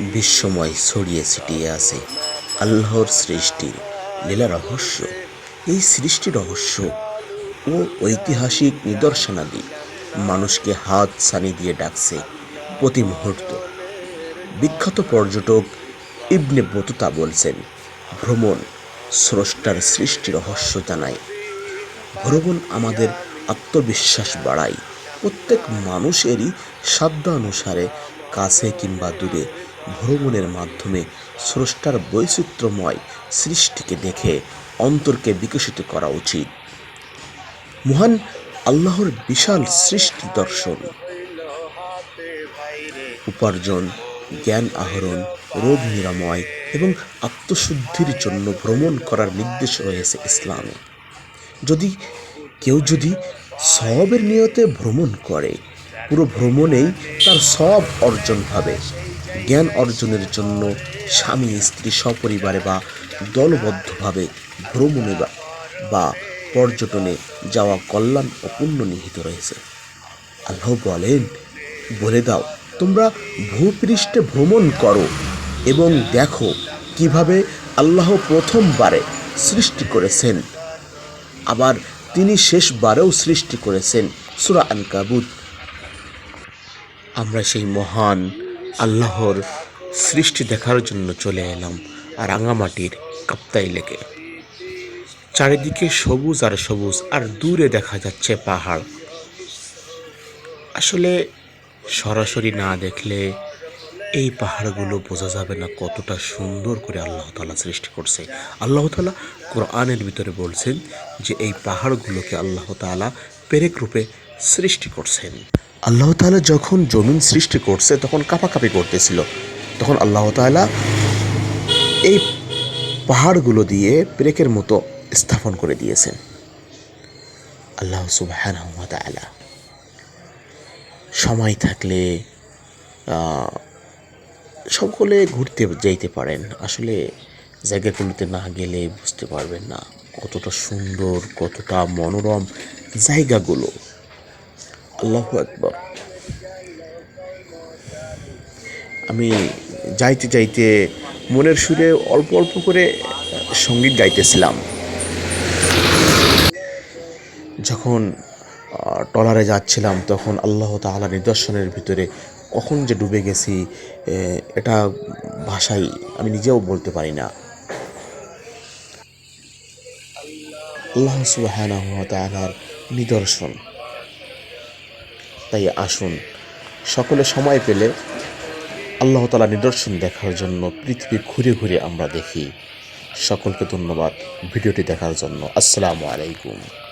বিশ্বময় ছড়িয়ে ছিটিয়ে আছে আল্লাহর সৃষ্টির লীলা রহস্য। এই সৃষ্টি রহস্য ও ঐতিহাসিক নিদর্শনাদি মানুষকে হাত ছানি দিয়ে ডাকছে প্রতি মুহূর্ত। বিখ্যাত পর্যটক ইবনে বতুতা বলছেন, ভ্রমণ স্রষ্টার সৃষ্টি রহস্য জানায়। ভ্রমণ আমাদের আত্মবিশ্বাস বাড়ায়। প্রত্যেক মানুষেরই সাধ্য অনুসারে কাছে কিংবা দূরে ভ্রমণের মাধ্যমে স্রষ্টার বৈচিত্র্যময় সৃষ্টিকে দেখে অন্তরকে বিকশিত করা উচিত। মহান আল্লাহর বিশাল সৃষ্টি দর্শন। উপার্জন, জ্ঞান আহরণ, রোগ নিরাময় এবং আত্মশুদ্ধির জন্য ভ্রমণ করার নির্দেশ রয়েছে ইসলামে। যদি, কেউ যদি সবের নিয়তে ভ্রমণ করে পুরো ভ্রমণেই তার সব অর্জন হবে জ্ঞান অর্জনের জন্য স্বামী, স্ত্রী, সপরিবারে বা দলবদ্ধভাবে ভ্রমণে বা পর্যটনে যাওয়া কল্যাণ ও পুণ্য নিহিত রয়েছে। আল্লাহ বলেন, বলে দাও, তোমরা ভূপৃষ্ঠে ভ্রমণ করো এবং দেখো কীভাবে আল্লাহ প্রথমবারে সৃষ্টি করেছেন। আবার তিনি শেষবারেও সৃষ্টি করেছেন। সুরা আনকাবুত আমরা সেই মহান আল্লাহর সৃষ্টি দেখার জন্য চলে এলাম রাঙামাটির কাপ্তাই লেকে। চারিদিকে সবুজ আর সবুজ আর দূরে দেখা যাচ্ছে পাহাড়। আসলে সরাসরি না দেখলে এই পাহাড়গুলো বোঝা যাবে না কতটা সুন্দর করে আল্লাহ তালা সৃষ্টি করছে। আল্লাহ তালা কোরআনের ভিতরে বলছেন যে এই পাহাড়গুলোকে আল্লাহ তালা পেরেক রূপে সৃষ্টি করছেন। আল্লাহ তালা যখন জমিন সৃষ্টি করছে, তখন কাঁপাকাঁপি করতেছিল। তখন আল্লাহ তালা এই পাহাড়গুলো দিয়ে ব্রেকের মতো স্থাপন করে দিয়েছেন। আল্লাহ সুবাহ সময় থাকলে সকলে ঘুরতে যাইতে পারেন। আসলে জায়গাগুলোতে না গেলে বুঝতে পারবেন না কতটা সুন্দর, কতটা মনোরম জায়গাগুলো। আল্লাহ একবার আমি যাইতে যাইতে মনের সুরে অল্প অল্প করে সংগীত গাইতেছিলাম। যখন আহ, ট্রলারে যাচ্ছিলাম তখন আল্লাহ তাআলা নিদর্শনের ভিতরে কখন যে ডুবে গেছি এটা ভাষাই আমি নিজেও বলতে পারি না। আল্লাহ ওয়া নিদর্শন। তাই আসুন। সকলে সময় পেলে আল্লাহ তালা নিদর্শন দেখার জন্য পৃথিবী ঘুরে ঘুরে আমরা দেখি। সকলকে ধন্যবাদ ভিডিওটি দেখার জন্য। আসসালামু আলাইকুম।